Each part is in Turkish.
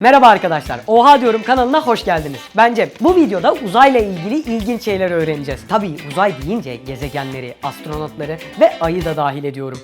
Merhaba arkadaşlar. Oha diyorum kanalına hoş geldiniz. Bence bu videoda uzayla ilgili ilginç şeyler öğreneceğiz. Tabii uzay deyince gezegenleri, astronotları ve ayı da dahil ediyorum.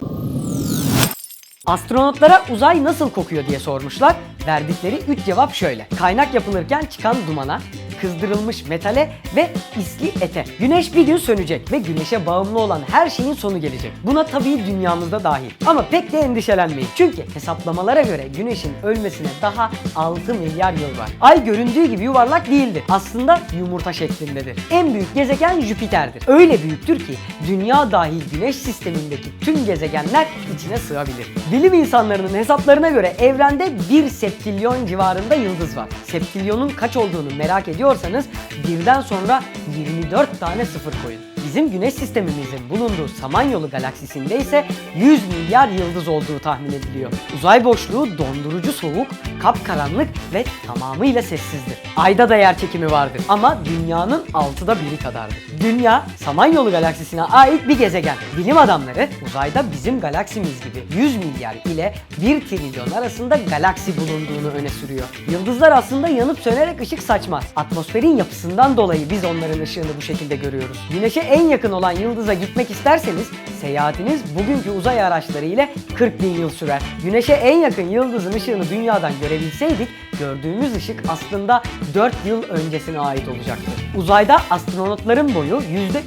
Astronotlara uzay nasıl kokuyor diye sormuşlar. Verdikleri 3 cevap şöyle. Kaynak yapılırken çıkan dumana, kızdırılmış metale ve isli ete. Güneş bir gün sönecek ve güneşe bağımlı olan her şeyin sonu gelecek. Buna tabii dünyamızda dahil. Ama pek de endişelenmeyin. Çünkü hesaplamalara göre güneşin ölmesine daha 6 milyar yıl var. Ay göründüğü gibi yuvarlak değildir. Aslında yumurta şeklindedir. En büyük gezegen Jüpiter'dir. Öyle büyüktür ki dünya dahil güneş sistemindeki tüm gezegenler içine sığabilir. Bilim insanlarının hesaplarına göre evrende 1 septilyon civarında yıldız var. Septilyonun kaç olduğunu merak ediyorsanız birden sonra 24 tane sıfır koyun. Bizim güneş sistemimizin bulunduğu Samanyolu galaksisinde ise 100 milyar yıldız olduğu tahmin ediliyor. Uzay boşluğu dondurucu soğuk, kapkaranlık ve tamamıyla sessizdir. Ayda da yer çekimi vardır ama dünyanın altıda biri kadardır. Dünya, Samanyolu galaksisine ait bir gezegen. Bilim adamları uzayda bizim galaksimiz gibi 100 milyar ile 1 trilyon arasında galaksi bulunduğunu öne sürüyor. Yıldızlar aslında yanıp sönerek ışık saçmaz. Atmosferin yapısından dolayı biz onların ışığını bu şekilde görüyoruz. Güneşe en yakın olan yıldıza gitmek isterseniz seyahatiniz bugünkü uzay araçları ile 40 bin yıl sürer. Güneşe en yakın yıldızın ışığını dünyadan görebilseydik gördüğümüz ışık aslında 4 yıl öncesine ait olacaktı. Uzayda astronotların boyu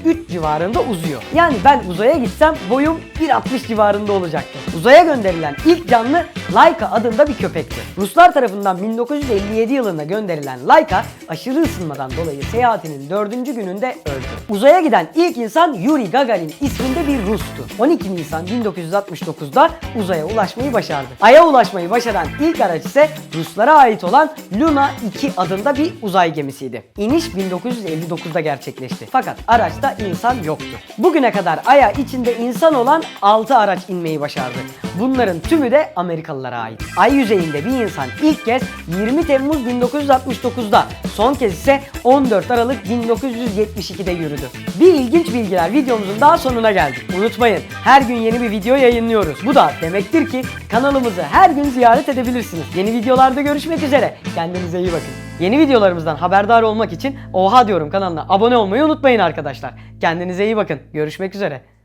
%3 civarında uzuyor. Yani ben uzaya gitsem boyum 1.60 civarında olacaktı. Uzaya gönderilen ilk canlı Laika adında bir köpekti. Ruslar tarafından 1957 yılında gönderilen Laika aşırı ısınmadan dolayı seyahatinin 4. gününde öldü. Uzaya giden ilk insan Yuri Gagarin isminde bir Rus'tu. 12 Nisan 1969'da uzaya ulaşmayı başardı. Ay'a ulaşmayı başaran ilk araç ise Ruslara ait olan Luna 2 adında bir uzay gemisiydi. İniş 1959'da gerçekleşti. Fakat araçta insan yoktu. Bugüne kadar Ay'a içinde insan olan 6 araç inmeyi başardı. Bunların tümü de Amerikalılara ait. Ay yüzeyinde bir insan ilk kez 20 Temmuz 1969'da, son kez ise 14 Aralık 1972'de yürüdü. Bir ilginç bilgiler videomuzun daha sonuna geldik. Unutmayın her gün yeni bir video yayınlıyoruz. Bu da demektir ki kanalımızı her gün ziyaret edebilirsiniz. Yeni videolarda görüşmek üzere. Kendinize iyi bakın. Yeni videolarımızdan haberdar olmak için Oha diyorum kanalına abone olmayı unutmayın arkadaşlar. Kendinize iyi bakın. Görüşmek üzere.